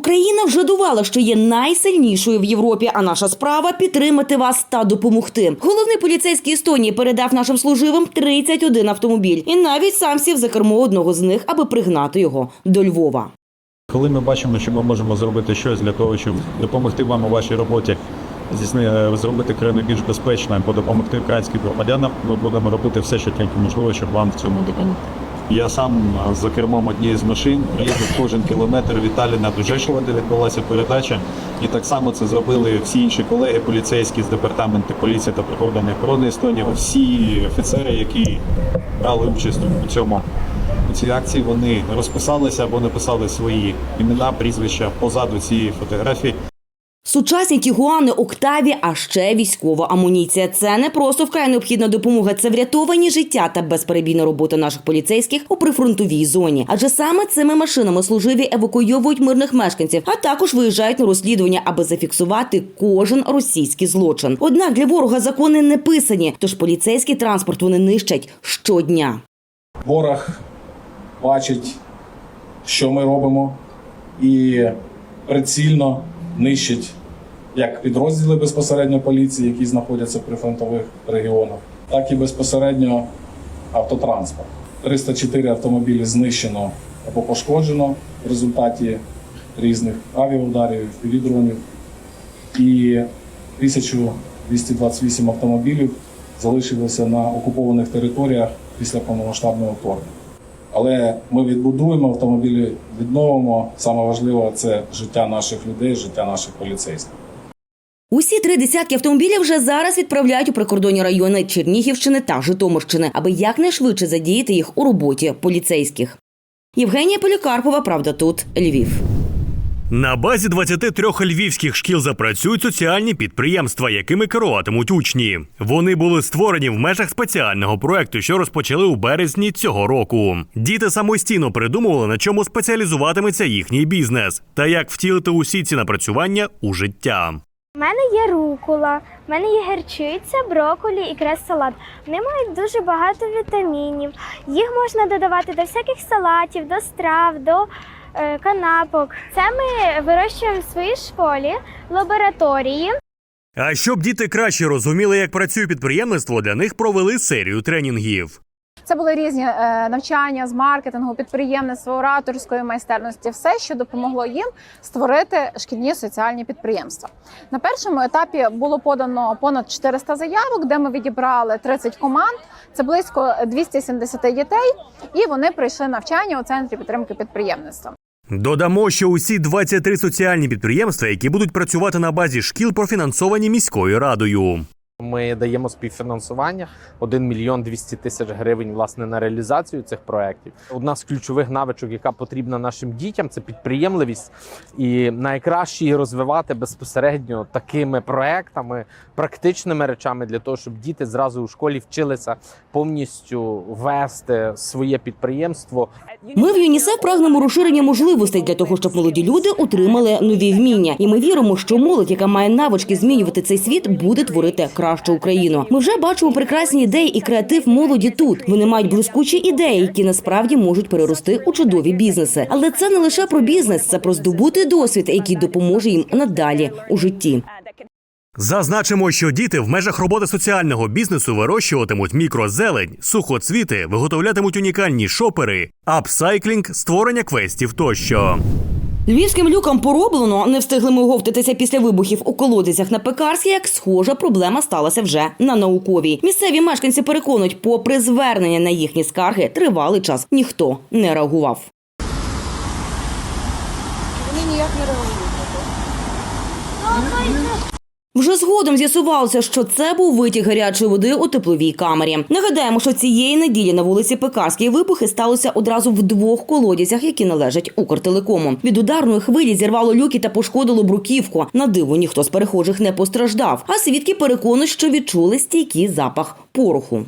Україна вже довела, що є найсильнішою в Європі, а наша справа підтримати вас та допомогти. Головний поліцейський Естонії передав нашим служивим 31 автомобіль і навіть сам сів за кермо одного з них, аби пригнати його до Львова. Коли ми бачимо, що ми можемо зробити щось для того, щоб допомогти вам у вашій роботі, здійсни- зробити країну більш безпечною або допомогти українським громадянам, ми будемо робити все, що тільки можливо, щоб вам в цьому допомогти. Я сам за кермом однієї з машин їздив кожен кілометр від Таліна до Жешова, де відбулася передача. І так само це зробили всі інші колеги поліцейські з департаменту поліції та прикордонної охорони Естонії. Всі офіцери, які брали участь у цьому у цій акції, вони розписалися або написали свої імена, прізвища позаду цієї фотографії. Сучасні тігуани, октаві, а ще військова амуніція. Це не просто вкрай необхідна допомога, це врятовані життя та безперебійна робота наших поліцейських у прифронтовій зоні. Адже саме цими машинами служиві евакуйовують мирних мешканців, а також виїжджають на розслідування, аби зафіксувати кожен російський злочин. Однак для ворога закони не писані, тож поліцейський транспорт вони нищать щодня. Ворог бачить, що ми робимо, і прицільно нищить як підрозділи безпосередньо поліції, які знаходяться в прифронтових регіонах, так і безпосередньо автотранспорт. 304 автомобілі знищено або пошкоджено в результаті різних авіаударів, дронів і 1228 автомобілів залишилися на окупованих територіях після повномасштабного вторгнення. Але ми відбудуємо автомобілі, відновимо. Саме важливе це життя наших людей, життя наших поліцейських. Усі три десятки автомобілів вже зараз відправляють у прикордонні райони Чернігівщини та Житомирщини, аби якнайшвидше задіяти їх у роботі поліцейських. Євгенія Полікарпова, правда, тут Львів. На базі 23 львівських шкіл запрацюють соціальні підприємства, якими керуватимуть учні. Вони були створені в межах спеціального проекту, що розпочали у березні цього року. Діти самостійно придумували, на чому спеціалізуватиметься їхній бізнес та як втілити усі ці напрацювання у життя. У мене є рукола, в мене є герчиця, брокколі і крес-салат. Вони мають дуже багато вітамінів. Їх можна додавати до всяких салатів, до страв, до е, канапок. Це ми вирощуємо в своїй школі, лабораторії. А щоб діти краще розуміли, як працює підприємництво, для них провели серію тренінгів. Це були різні е, навчання з маркетингу, підприємництва, ораторської майстерності, все, що допомогло їм створити шкільні соціальні підприємства. На першому етапі було подано понад 400 заявок, де ми відібрали 30 команд. Це близько 270 дітей, і вони пройшли навчання у центрі підтримки підприємництва. Додамо, що усі 23 соціальні підприємства, які будуть працювати на базі шкіл, профінансовані міською радою. Ми даємо співфінансування 1 мільйон 200 тисяч гривень власне на реалізацію цих проєктів. Одна з ключових навичок, яка потрібна нашим дітям, це підприємливість, і найкраще її розвивати безпосередньо такими проектами, практичними речами для того, щоб діти зразу у школі вчилися повністю вести своє підприємство. Ми в ЮНІСЕФ прагнемо розширення можливостей для того, щоб молоді люди отримали нові вміння. І ми віримо, що молодь, яка має навички змінювати цей світ, буде творити кращу Україну. Ми вже бачимо прекрасні ідеї і креатив молоді тут. Вони мають блискучі ідеї, які насправді можуть перерости у чудові бізнеси. Але це не лише про бізнес, це про здобути досвід, який допоможе їм надалі у житті. Зазначимо, що діти в межах роботи соціального бізнесу вирощуватимуть мікрозелень, сухоцвіти, виготовлятимуть унікальні шопери, апсайклінг, створення квестів тощо. Львівським люкам пороблено, не встигли ми оговтатися після вибухів у колодязях на пекарській, як схожа проблема сталася вже на науковій. Місцеві мешканці переконують, попри звернення на їхні скарги, тривалий час ніхто не реагував. Вже згодом з'ясувалося, що це був витік гарячої води у тепловій камері. Нагадаємо, що цієї неділі на вулиці Пекарській вибухи сталося одразу в двох колодязях, які належать Укртелекому. Від ударної хвилі зірвало люки та пошкодило бруківку. На диво ніхто з перехожих не постраждав. А свідки переконують, що відчули стійкий запах пороху.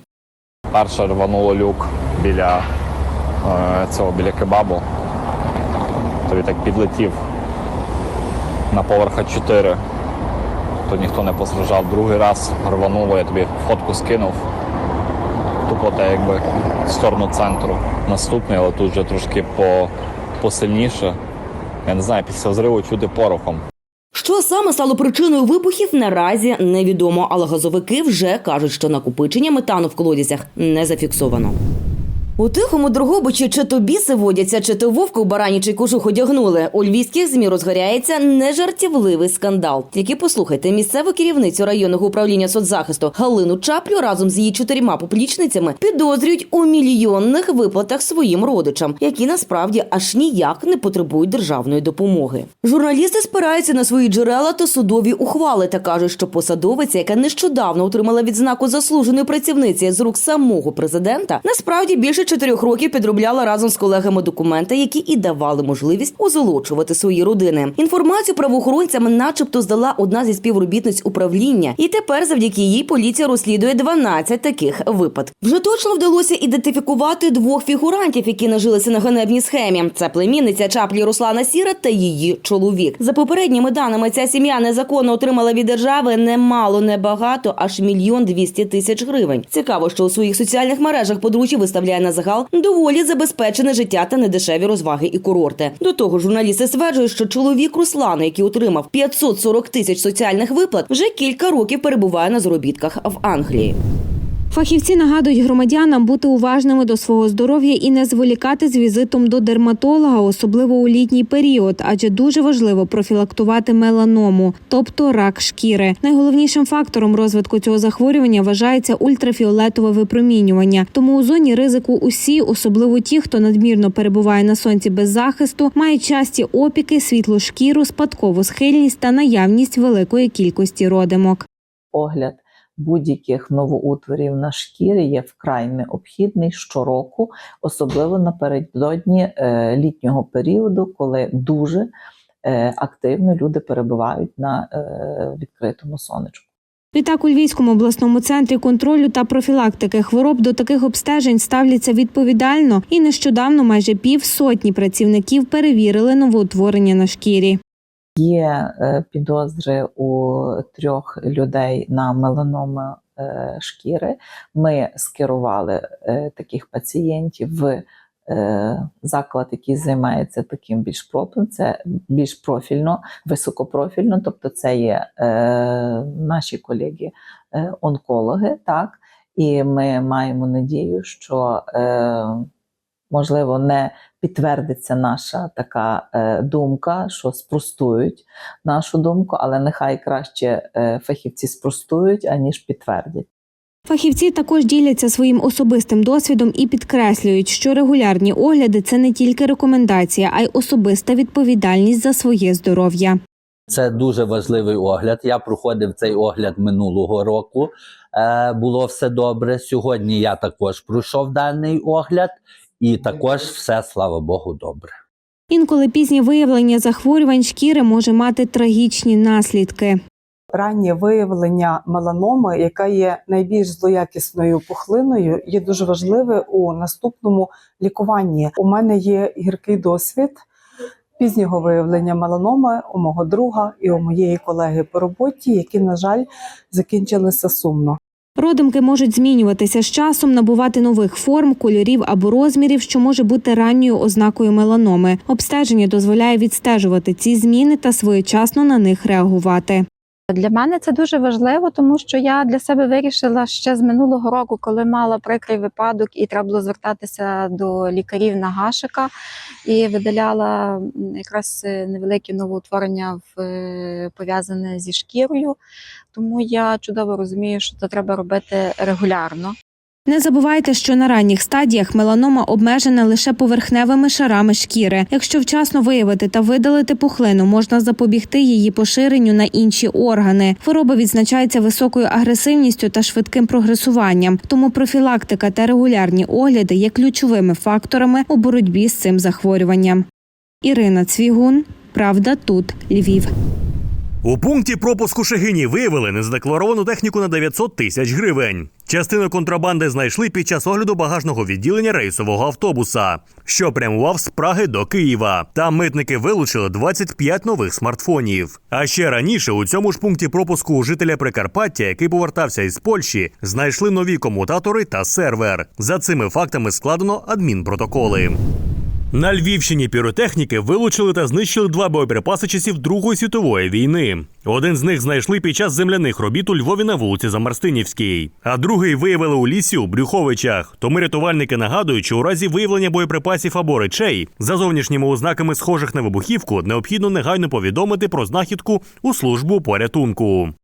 Перше рвануло люк біля е, цього біля кебабу. Тобі так підлетів на поверха 4. То ніхто не постраждав. Другий раз рвануло, я тобі фотку скинув. Тупо те якби в сторону центру. Наступний, але тут вже трошки по, посильніше. я не знаю, після зриву чути порохом. Що саме стало причиною вибухів, наразі невідомо, але газовики вже кажуть, що накопичення метану в колодязях не зафіксовано. У тихому Дрогобичі чи то біси водяться, чи то вовка у баранічий кожух одягнули. У львівських змі розгоряється нежартівливий скандал. Тільки послухайте місцеву керівницю районного управління соцзахисту Галину Чаплю разом з її чотирма поплічницями підозрюють у мільйонних виплатах своїм родичам, які насправді аж ніяк не потребують державної допомоги. Журналісти спираються на свої джерела та судові ухвали та кажуть, що посадовиця, яка нещодавно отримала відзнаку заслуженої працівниці з рук самого президента, насправді більше чотирьох років підробляла разом з колегами документи, які і давали можливість озолочувати свої родини. Інформацію правоохоронцям, начебто, здала одна зі співробітниць управління, і тепер завдяки їй поліція розслідує 12 таких випадків. Вже точно вдалося ідентифікувати двох фігурантів, які нажилися на ганебній схемі. Це племінниця чаплі Руслана Сіра та її чоловік. За попередніми даними, ця сім'я незаконно отримала від держави немало, небагато, аж мільйон двісті тисяч гривень. Цікаво, що у своїх соціальних мережах подручі виставляє на загал доволі забезпечене життя та недешеві розваги і курорти. До того журналісти стверджують, що чоловік Руслана, який отримав 540 тисяч соціальних виплат, вже кілька років перебуває на заробітках в Англії. Фахівці нагадують громадянам бути уважними до свого здоров'я і не зволікати з візитом до дерматолога, особливо у літній період, адже дуже важливо профілактувати меланому, тобто рак шкіри. Найголовнішим фактором розвитку цього захворювання вважається ультрафіолетове випромінювання. Тому у зоні ризику усі, особливо ті, хто надмірно перебуває на сонці без захисту, мають часті опіки, світлу шкіру, спадкову схильність та наявність великої кількості родимок. огляд будь-яких новоутворів на шкірі є вкрай необхідний щороку, особливо напередодні е, літнього періоду, коли дуже е, активно люди перебувають на е, відкритому сонечку. Відтак у Львівському обласному центрі контролю та профілактики хвороб до таких обстежень ставляться відповідально, і нещодавно майже пів сотні працівників перевірили новоутворення на шкірі. Є е, підозри у трьох людей на меланоми е, шкіри. Ми скерували е, таких пацієнтів в заклад, який займається таким більш профілем. Це більш профільно, високопрофільно, тобто це є наші колеги е, онкологи, так. І ми маємо надію, що можливо не підтвердиться наша така е, думка, що спростують нашу думку, але нехай краще е, фахівці спростують, аніж підтвердять. Фахівці також діляться своїм особистим досвідом і підкреслюють, що регулярні огляди це не тільки рекомендація, а й особиста відповідальність за своє здоров'я. Це дуже важливий огляд. Я проходив цей огляд минулого року. Е, було все добре. Сьогодні я також пройшов даний огляд, і також все, слава Богу, добре. Інколи пізнє виявлення захворювань шкіри може мати трагічні наслідки. раннє виявлення меланоми, яка є найбільш злоякісною пухлиною, є дуже важливе у наступному лікуванні. У мене є гіркий досвід пізнього виявлення меланоми у мого друга і у моєї колеги по роботі, які, на жаль, закінчилися сумно. Родимки можуть змінюватися з часом, набувати нових форм, кольорів або розмірів, що може бути ранньою ознакою меланоми. Обстеження дозволяє відстежувати ці зміни та своєчасно на них реагувати. Для мене це дуже важливо, тому що я для себе вирішила ще з минулого року, коли мала прикрий випадок, і треба було звертатися до лікарів на гашика, і видаляла якраз невеликі новоутворення в е, пов'язане зі шкірою. Тому я чудово розумію, що це треба робити регулярно. Не забувайте, що на ранніх стадіях меланома обмежена лише поверхневими шарами шкіри. Якщо вчасно виявити та видалити пухлину, можна запобігти її поширенню на інші органи. Хвороба відзначається високою агресивністю та швидким прогресуванням. Тому профілактика та регулярні огляди є ключовими факторами у боротьбі з цим захворюванням. Ірина Цвігун, Правда, тут Львів. У пункті пропуску Шегині виявили незадекларовану техніку на 900 тисяч гривень. Частину контрабанди знайшли під час огляду багажного відділення рейсового автобуса, що прямував з Праги до Києва. Там митники вилучили 25 нових смартфонів. А ще раніше у цьому ж пункті пропуску у жителя Прикарпаття, який повертався із Польщі, знайшли нові комутатори та сервер. За цими фактами складено адмінпротоколи. На Львівщині піротехніки вилучили та знищили два боєприпаси часів Другої світової війни. Один з них знайшли під час земляних робіт у Львові на вулиці Замарстинівській, а другий виявили у лісі у Брюховичах. Тому рятувальники нагадують, що у разі виявлення боєприпасів або речей за зовнішніми ознаками схожих на вибухівку необхідно негайно повідомити про знахідку у службу порятунку.